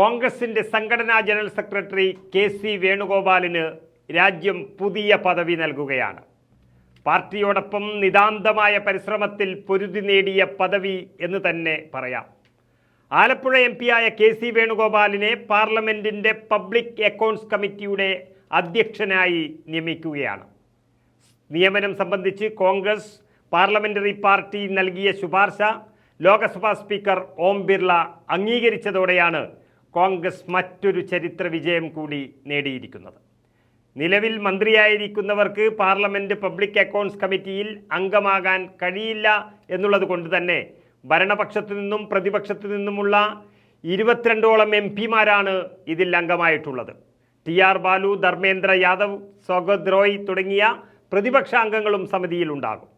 കോൺഗ്രസിന്റെ സംഘടനാ general secretary K C വേണുഗോപാലിന് രാജ്യം പുതിയ പദവി നൽകുകയാണ്. പാർട്ടിയോടൊപ്പം നിതാന്തമായ പരിശ്രമത്തിൽ പൊരുതി നേടിയ പദവി എന്ന് തന്നെ പറയാം. ആലപ്പുഴ എം പിയായ കെ സി വേണുഗോപാലിനെ പാർലമെന്റിന്റെ പബ്ലിക് അക്കൗണ്ട്സ് കമ്മിറ്റിയുടെ അധ്യക്ഷനായി നിയമിക്കുകയാണ്. നിയമനം സംബന്ധിച്ച് കോൺഗ്രസ് പാർലമെന്ററി പാർട്ടി നൽകിയ ശുപാർശ ലോക്സഭാ സ്പീക്കർ ഓം ബിർള അംഗീകരിച്ചതോടെയാണ് കോൺഗ്രസ് മറ്റൊരു ചരിത്ര വിജയം കൂടി നേടിയിരിക്കുന്നത്. നിലവിൽ മന്ത്രിയായിരിക്കുന്നവർക്ക് പാർലമെന്റ് പബ്ലിക് അക്കൗണ്ട്സ് കമ്മിറ്റിയിൽ അംഗമാകാൻ കഴിയില്ല എന്നുള്ളത് കൊണ്ട് തന്നെ ഭരണപക്ഷത്തു നിന്നും പ്രതിപക്ഷത്തു നിന്നുമുള്ള ഇരുപത്തിരണ്ടോളം എം പിമാരാണ് ഇതിൽ അംഗമായിട്ടുള്ളത്. ടി ആർ ബാലു ധർമ്മേന്ദ്ര യാദവ് സ്വഗത് റോയ് തുടങ്ങിയ പ്രതിപക്ഷാംഗങ്ങളും സമിതിയിലുണ്ടാകും.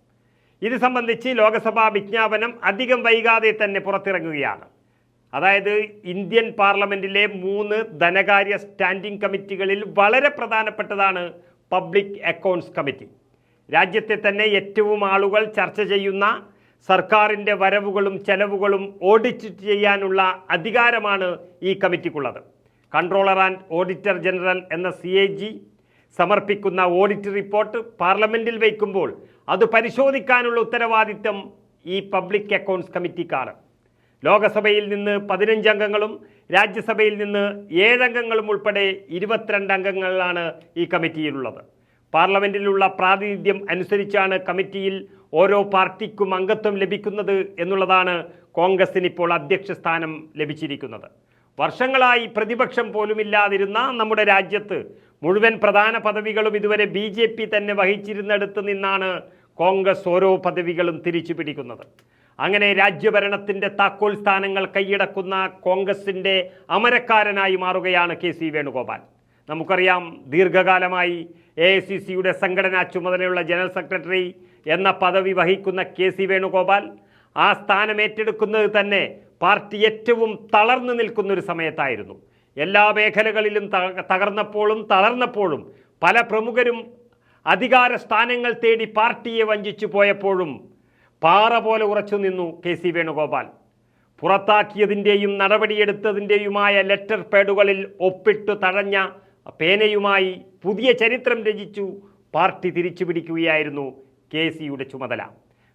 ഇത് സംബന്ധിച്ച് ലോക്സഭാ വിജ്ഞാപനം അധികം വൈകാതെ തന്നെ പുറത്തിറങ്ങുകയാണ്. അതായത് ഇന്ത്യൻ പാർലമെന്റിലെ മൂന്ന് ധനകാര്യ സ്റ്റാൻഡിംഗ് കമ്മിറ്റികളിൽ വളരെ പ്രധാനപ്പെട്ടതാണ് പബ്ലിക് അക്കൗണ്ട്സ് കമ്മിറ്റി. രാജ്യത്തെ തന്നെ ഏറ്റവും ആളുകൾ ചർച്ച ചെയ്യുന്ന സർക്കാരിന്റെ വരവുകളും ചെലവുകളും ഓഡിറ്റ് ചെയ്യാനുള്ള അധികാരമാണ് ഈ കമ്മിറ്റിക്കുള്ളത്. കൺട്രോളർ ആൻഡ് ഓഡിറ്റർ ജനറൽ എന്ന സി എ ജി സമർപ്പിക്കുന്ന ഓഡിറ്റ് റിപ്പോർട്ട് പാർലമെന്റിൽ വയ്ക്കുമ്പോൾ അത് പരിശോധിക്കാനുള്ള ഉത്തരവാദിത്തം ഈ പബ്ലിക് അക്കൗണ്ട്സ് കമ്മിറ്റിക്കാണ്. ലോകസഭയിൽ നിന്ന് പതിനഞ്ച് അംഗങ്ങളും രാജ്യസഭയിൽ നിന്ന് ഏഴംഗങ്ങളും ഉൾപ്പെടെ ഇരുപത്തിരണ്ട് അംഗങ്ങളാണ് ഈ കമ്മിറ്റിയിലുള്ളത്. പാർലമെന്റിലുള്ള പ്രാതിനിധ്യം അനുസരിച്ചാണ് കമ്മിറ്റിയിൽ ഓരോ പാർട്ടിക്കും അംഗത്വം ലഭിക്കുന്നത് എന്നുള്ളതാണ് കോൺഗ്രസിന് ഇപ്പോൾ അധ്യക്ഷ സ്ഥാനം ലഭിച്ചിരിക്കുന്നത്. വർഷങ്ങളായി പ്രതിപക്ഷം പോലുമില്ലാതിരുന്ന നമ്മുടെ രാജ്യത്ത് മുഴുവൻ പ്രധാന പദവികളും ഇതുവരെ ബി തന്നെ വഹിച്ചിരുന്നിടത്ത് നിന്നാണ് കോൺഗ്രസ് ഓരോ പദവികളും തിരിച്ചു പിടിക്കുന്നത് അങ്ങനെ രാജ്യഭരണത്തിന്റെ താക്കോൽ സ്ഥാനങ്ങൾ കൈയടക്കുന്ന കോൺഗ്രസിന്റെ അമരക്കാരനായി മാറുകയാണ് കെ സി വേണുഗോപാൽ. നമുക്കറിയാം ദീർഘകാലമായി എ ഐ സി സിയുടെ സംഘടനാ ചുമതലയുള്ള ജനറൽ സെക്രട്ടറി എന്ന പദവി വഹിക്കുന്ന കെ സി വേണുഗോപാൽ ആ സ്ഥാനം ഏറ്റെടുക്കുന്നത് തന്നെ പാർട്ടി ഏറ്റവും തളർന്നു നിൽക്കുന്നൊരു സമയത്തായിരുന്നു. എല്ലാ മേഖലകളിലും തക- തകർന്നപ്പോഴും തളർന്നപ്പോഴും പല പ്രമുഖരും അധികാര സ്ഥാനങ്ങൾ തേടി പാർട്ടിയെ വഞ്ചിച്ചു പോയപ്പോഴും പാറ പോലെ ഉറച്ചു നിന്നു കെ സി വേണുഗോപാൽ. പുറത്താക്കിയതിന്റെയും നടപടിയെടുത്തതിന്റെയുമായ ലെറ്റർ പേഡുകളിൽ ഒപ്പിട്ടു തഴഞ്ഞ പേനയുമായി പുതിയ ചരിത്രം രചിച്ചു പാർട്ടി തിരിച്ചു പിടിക്കുകയായിരുന്നു കെ സിയുടെ ചുമതല.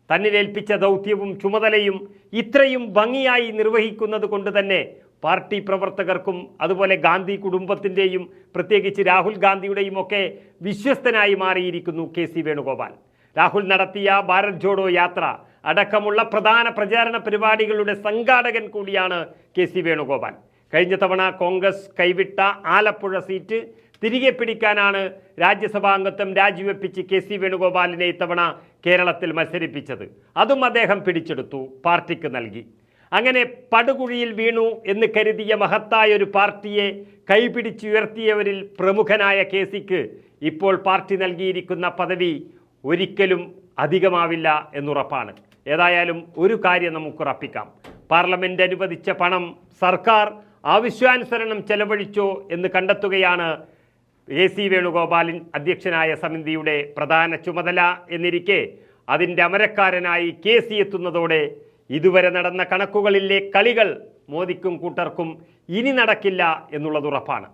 തന്നിലേൽപ്പിച്ച ദൗത്യവും ചുമതലയും ഇത്രയും ഭംഗിയായി നിർവഹിക്കുന്നത് കൊണ്ട് തന്നെ പാർട്ടി പ്രവർത്തകർക്കും അതുപോലെ ഗാന്ധി കുടുംബത്തിന്റെയും പ്രത്യേകിച്ച് രാഹുൽ ഗാന്ധിയുടെയും ഒക്കെ വിശ്വസ്തനായി മാറിയിരിക്കുന്നു കെ സി വേണുഗോപാൽ. രാഹുൽ നടത്തിയ ഭാരത് ജോഡോ യാത്ര അടക്കമുള്ള പ്രധാന പ്രചാരണ പരിപാടികളുടെ സംഘാടകൻ കൂടിയാണ് കെ സി വേണുഗോപാൽ. കഴിഞ്ഞ തവണ കോൺഗ്രസ് കൈവിട്ട ആലപ്പുഴ സീറ്റ് തിരികെ പിടിക്കാനാണ് രാജ്യസഭാ അംഗത്വം രാജിവെപ്പിച്ച് കെ സി വേണുഗോപാലിനെ ഇത്തവണ കേരളത്തിൽ മത്സരിപ്പിച്ചത്. അതും അദ്ദേഹം പിടിച്ചെടുത്തു പാർട്ടിക്ക് നൽകി. അങ്ങനെ പടുകുഴിയിൽ വീണു എന്ന് കരുതിയ മഹത്തായ ഒരു പാർട്ടിയെ കൈപിടിച്ചുയർത്തിയവരിൽ പ്രമുഖനായ കെ സിക്ക് ഇപ്പോൾ പാർട്ടി നൽകിയിരിക്കുന്ന പദവി ഒരിക്കലും അധികമാവില്ല എന്നുറപ്പാണ്. ഏതായാലും ഒരു കാര്യം നമുക്ക് ഉറപ്പിക്കാം പാർലമെന്റ് അനുവദിച്ച പണം സർക്കാർ ആവശ്യാനുസരണം ചെലവഴിച്ചോ എന്ന് കണ്ടെത്തുകയാണ് എ സി വേണുഗോപാലൻ അധ്യക്ഷനായ സമിതിയുടെ പ്രധാന ചുമതല എന്നിരിക്കെ അതിന്റെ അമരക്കാരനായി കെ സി എത്തുന്നതോടെ ഇതുവരെ നടന്ന കണക്കുകളിലെ കളികൾ മോദിക്കും കൂട്ടർക്കും ഇനി നടക്കില്ല എന്നുള്ളത് ഉറപ്പാണ്.